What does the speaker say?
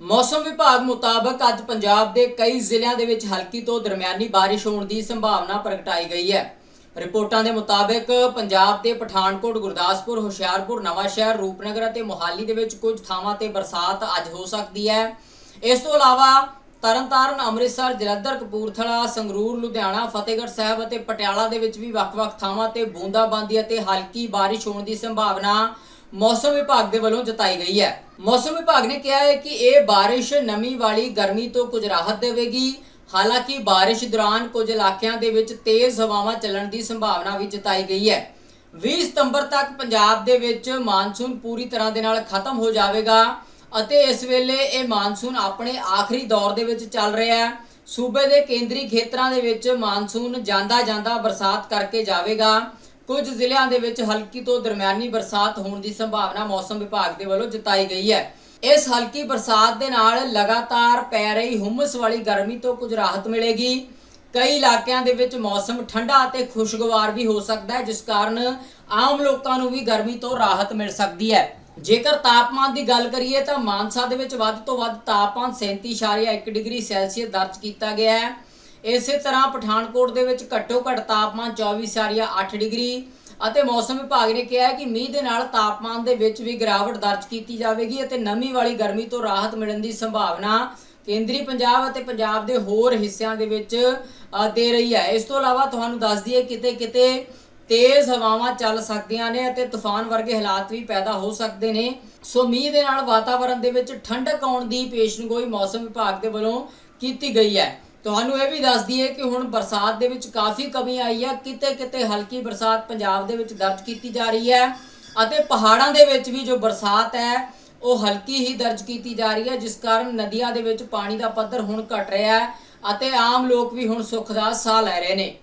ਮੌਸਮ ਵਿਭਾਗ ਮੁਤਾਬਕ ਅੱਜ ਪੰਜਾਬ ਦੇ ਕਈ ਜ਼ਿਲ੍ਹਿਆਂ ਦੇ ਵਿੱਚ ਹਲਕੀ ਤੋਂ ਦਰਮਿਆਨੀ ਬਾਰਿਸ਼ ਹੋਣ ਦੀ ਸੰਭਾਵਨਾ ਪ੍ਰਗਟਾਈ ਗਈ ਹੈ। ਰਿਪੋਰਟਾਂ ਦੇ ਮੁਤਾਬਕ ਪੰਜਾਬ ਦੇ ਪਠਾਨਕੋਟ, ਗੁਰਦਾਸਪੁਰ, ਹੁਸ਼ਿਆਰਪੁਰ, ਨਵਾਂਸ਼ਹਿਰ, ਰੂਪਨਗਰ ਅਤੇ ਮੋਹਾਲੀ ਦੇ ਵਿੱਚ ਕੁਝ ਥਾਵਾਂ ਤੇ ਬਰਸਾਤ ਅੱਜ ਹੋ ਸਕਦੀ ਹੈ। ਇਸ ਤੋਂ ਇਲਾਵਾ ਤਰਨਤਾਰਨ, ਅੰਮ੍ਰਿਤਸਰ, ਜਲੰਧਰ, ਕਪੂਰਥਲਾ, ਸੰਗਰੂਰ, ਲੁਧਿਆਣਾ, ਫਤਿਹਗੜ੍ਹ ਸਾਹਿਬ ਅਤੇ ਪਟਿਆਲਾ ਦੇ ਵਿੱਚ ਵੀ ਵੱਖ-ਵੱਖ ਥਾਵਾਂ ਤੇ ਬੂੰਦਾਬਾਂਦੀ ਅਤੇ ਹਲਕੀ ਬਾਰਿਸ਼ ਹੋਣ ਦੀ ਸੰਭਾਵਨਾ ਮੌਸਮ ਵਿਭਾਗ ਦੇ ਵੱਲੋਂ ਜਤਾਈ ਗਈ ਹੈ। ਮੌਸਮ ਵਿਭਾਗ ਨੇ ਕਿਹਾ ਹੈ ਕਿ ਇਹ ਬਾਰਿਸ਼ ਨਮੀ ਵਾਲੀ ਗਰਮੀ ਤੋਂ ਕੁਝ ਰਾਹਤ ਦੇਵੇਗੀ। ਹਾਲਾਂਕਿ ਬਾਰਿਸ਼ ਦੌਰਾਨ ਕੁਝ ਇਲਾਕਿਆਂ ਦੇ ਵਿੱਚ ਤੇਜ਼ ਹਵਾਵਾਂ ਚੱਲਣ ਦੀ ਸੰਭਾਵਨਾ ਵੀ ਜਤਾਈ ਗਈ ਹੈ। 20 ਸਤੰਬਰ ਤੱਕ ਪੰਜਾਬ ਦੇ ਵਿੱਚ ਮਾਨਸੂਨ ਪੂਰੀ ਤਰ੍ਹਾਂ ਦੇ ਨਾਲ ਖਤਮ ਹੋ ਜਾਵੇਗਾ ਅਤੇ ਇਸ ਵੇਲੇ ਇਹ ਮਾਨਸੂਨ ਆਪਣੇ ਆਖਰੀ ਦੌਰ ਦੇ ਵਿੱਚ ਚੱਲ ਰਿਹਾ ਹੈ। ਸੂਬੇ ਦੇ ਕੇਂਦਰੀ ਖੇਤਰਾਂ ਦੇ ਵਿੱਚ ਮਾਨਸੂਨ ਜਾਂਦਾ ਜਾਂਦਾ ਬਰਸਾਤ ਕਰਕੇ ਜਾਵੇਗਾ। ਕੁਝ ਜ਼ਿਲ੍ਹਿਆਂ ਦੇ ਵਿੱਚ ਹਲਕੀ ਤੋਂ ਦਰਮਿਆਨੀ ਬਰਸਾਤ ਹੋਣ ਦੀ ਸੰਭਾਵਨਾ ਮੌਸਮ ਵਿਭਾਗ ਦੇ ਵੱਲੋਂ ਜਤਾਈ ਗਈ ਹੈ। ਇਸ ਹਲਕੀ ਬਰਸਾਤ ਦੇ ਨਾਲ ਲਗਾਤਾਰ ਪੈ ਰਹੀ ਹੁਮਸ ਵਾਲੀ ਗਰਮੀ ਤੋਂ ਕੁਝ ਰਾਹਤ ਮਿਲੇਗੀ। ਕਈ ਇਲਾਕਿਆਂ ਦੇ ਵਿੱਚ ਮੌਸਮ ਠੰਡਾ ਅਤੇ ਖੁਸ਼ਗਵਾਰ ਵੀ ਹੋ ਸਕਦਾ ਹੈ, ਜਿਸ ਕਾਰਨ ਆਮ ਲੋਕਾਂ ਨੂੰ ਵੀ ਗਰਮੀ ਤੋਂ ਰਾਹਤ ਮਿਲ ਸਕਦੀ ਹੈ। ਜੇਕਰ ਤਾਪਮਾਨ ਦੀ ਗੱਲ ਕਰੀਏ ਤਾਂ ਮਾਨਸਾ ਦੇ ਵਿੱਚ ਵੱਧ ਤੋਂ ਵੱਧ ਤਾਪਮਾਨ 37.1 ਡਿਗਰੀ ਸੈਲਸੀਅਸ ਦਰਜ ਕੀਤਾ ਗਿਆ ਹੈ। ਇਸੇ ਤਰ੍ਹਾਂ ਪਠਾਨਕੋਟ ਦੇ ਵਿੱਚ ਘੱਟੋ ਘੱਟ ਤਾਪਮਾਨ 24.8 ਡਿਗਰੀ ਅਤੇ ਮੌਸਮ ਵਿਭਾਗ ਨੇ ਕਿਹਾ ਹੈ ਕਿ ਮੀਂਹ ਦੇ ਨਾਲ ਤਾਪਮਾਨ ਦੇ ਵਿੱਚ ਵੀ ਗਿਰਾਵਟ ਦਰਜ ਕੀਤੀ ਜਾਵੇਗੀ ਅਤੇ ਨਮੀ ਵਾਲੀ ਗਰਮੀ ਤੋਂ ਰਾਹਤ ਮਿਲਣ ਦੀ ਸੰਭਾਵਨਾ ਕੇਂਦਰੀ ਪੰਜਾਬ ਅਤੇ ਪੰਜਾਬ ਦੇ ਹੋਰ ਹਿੱਸਿਆਂ ਦੇ ਵਿੱਚ ਦੇ ਰਹੀ ਹੈ। ਇਸ ਤੋਂ ਇਲਾਵਾ ਤੁਹਾਨੂੰ ਦੱਸ ਦਈਏ ਕਿਤੇ ਕਿਤੇ ਤੇਜ਼ ਹਵਾਵਾਂ ਚੱਲ ਸਕਦੀਆਂ ਨੇ ਅਤੇ ਤੂਫਾਨ ਵਰਗੇ ਹਾਲਾਤ ਵੀ ਪੈਦਾ ਹੋ ਸਕਦੇ ਨੇ। ਸੋ ਮੀਂਹ ਦੇ ਨਾਲ ਵਾਤਾਵਰਣ ਦੇ ਵਿੱਚ ਠੰਡਕ ਆਉਣ ਦੀ ਪੇਸ਼ਨਗੋਈ ਮੌਸਮ ਵਿਭਾਗ ਦੇ ਵੱਲੋਂ ਕੀਤੀ ਗਈ ਹੈ। ਤੁਹਾਨੂੰ ਇਹ ਵੀ ਦੱਸ ਦਈਏ ਕਿ ਹੁਣ ਬਰਸਾਤ ਦੇ ਵਿੱਚ ਕਾਫੀ ਕਮੀ ਆਈ ਹੈ ਕਿਤੇ ਕਿਤੇ ਹਲਕੀ ਬਰਸਾਤ ਪੰਜਾਬ ਦੇ ਵਿੱਚ ਦਰਜ ਕੀਤੀ ਜਾ ਰਹੀ ਹੈ ਅਤੇ ਪਹਾੜਾਂ ਦੇ ਵਿੱਚ ਵੀ ਜੋ ਬਰਸਾਤ ਹੈ, ਉਹ ਹਲਕੀ ਹੀ ਦਰਜ ਕੀਤੀ ਜਾ ਰਹੀ ਹੈ, ਜਿਸ ਕਾਰਨ ਨਦੀਆਂ ਦੇ ਵਿੱਚ ਪਾਣੀ ਦਾ ਪੱਧਰ ਹੁਣ ਘਟ ਰਿਹਾ ਹੈ ਅਤੇ ਆਮ ਲੋਕ ਵੀ ਹੁਣ ਸੁੱਖ ਦਾ ਸਾਹ ਲੈ ਰਹੇ ਨੇ।